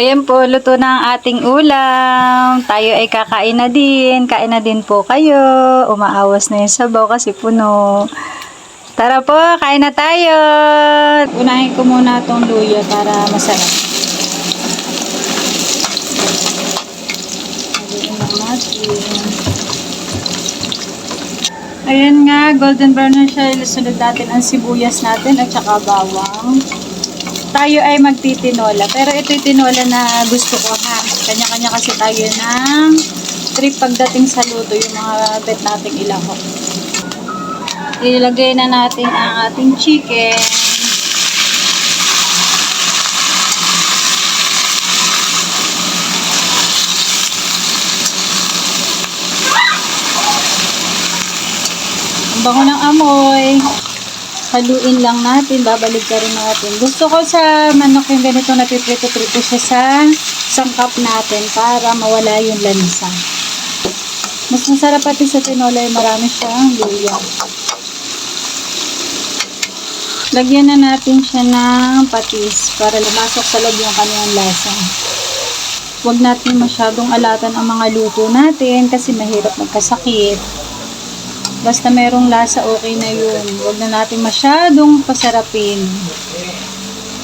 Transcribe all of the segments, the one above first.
Ayan po, luto na ang ating ulam. Tayo ay kakain na din. Kain na din po kayo. Umaawas na yung sabaw kasi puno. Tara po, kain na tayo. Unahin ko muna itong luya para masarap. Ayan nga, golden brown na siya. Ilusunod natin ang sibuyas natin at saka bawang. Tayo ay magtitinola. Pero ito yung tinola na gusto ko ha. Kanya-kanya kasi tayo ng trip pagdating sa luto yung mga bet nating ilahok. Ilagay na natin ang ating chicken. Ang bango ng amoy. Haluin lang natin, babalik ka rin natin. Gusto ko sa manok yung ganito na piprito-prito siya sa sangkap natin para mawala yung lansa. Mas masarap pati sa tinola yung marami siyang luya. Lagyan na natin siya ng patis para lumasok sa loob yung kanyang lasa. Huwag natin masyadong alatan ang mga luto natin kasi mahirap magkasakit. Basta merong lasa, okay na yun. Huwag na natin masyadong pasarapin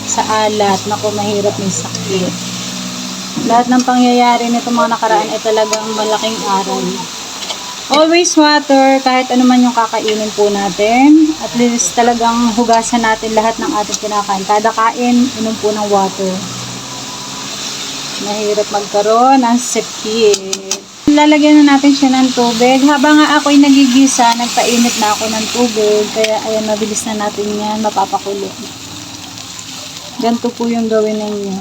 sa alat. Naku, mahirap may sakit. Lahat ng pangyayari nito mga nakaraan ay talagang malaking aral. Always water, kahit ano man yung kakainin po natin. At least talagang hugasan natin lahat ng ating kinakain. Kada kain, inom po ng water. Mahirap magkaroon ng sakit. Lalagyan na natin siya ng tubig. Habang nga ako'y nagigisa, nagpainit na ako ng tubig. Kaya ayan, mabilis na natin yan, mapapakulo. Ganito po yung gawin ninyo.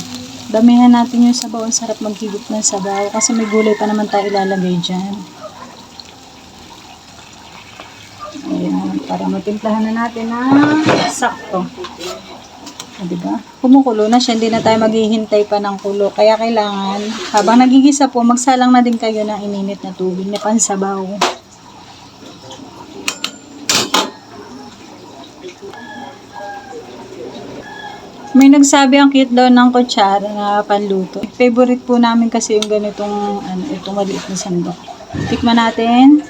Damihan natin yung sabaw. Ang sarap maghigop ng sabaw. Kasi may gulay pa naman tayo ilalagay dyan. Ayan, para matimplahan na natin na sakto. O, diba? Kumukulo na siya, hindi na tayo maghihintay pa ng kulo. Kaya kailangan, habang nagigisa po, magsalang na din kayo ng ininit na tubig na pansabaw. May nagsabi ang cute daw ng kutsara na panluto. Favorite po namin kasi yung ganitong, ano, itong maliit na sandok. Tikman natin.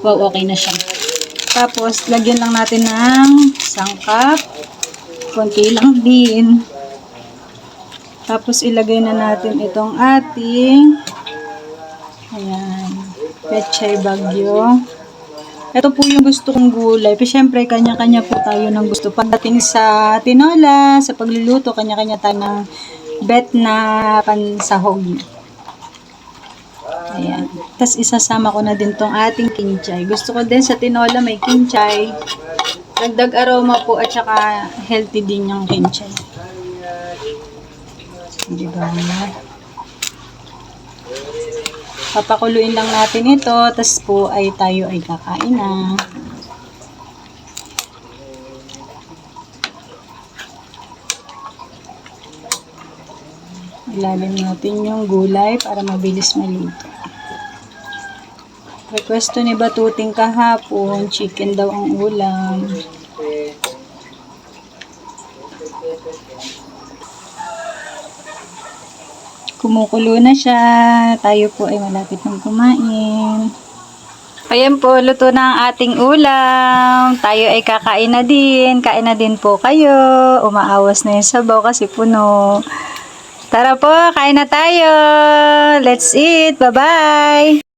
Wow, okay na siya. Tapos, lagyan lang natin ng sangkap. Konti lang din. Tapos, ilagay na natin itong ating ayan, pechay bagyo. Ito po yung gusto kong gulay. Pero syempre, kanya-kanya po tayo ng gusto. Pagdating sa tinola, sa pagluluto, kanya-kanya tayo ng bet na pansahog. Ayan. Tapos isasama ko na din tong ating kinchay. Gusto ko din sa tinola may kinchay. Dagdag aroma po at saka healthy din yung kinchay. Di ba? Papakuluin lang natin ito. Tapos po ay tayo ay kakain na. Ilalim natin yung gulay para mabilis maluto. Request ni Batuting kahapon, chicken daw ang ulam. Kumukulo na siya. Tayo po ay malapit ng kumain. Ayan po, luto na ang ating ulam. Tayo ay kakain na din. Kain na din po kayo. Umaawas na yung sabaw kasi puno. Tara po, kain na tayo. Let's eat. Bye-bye.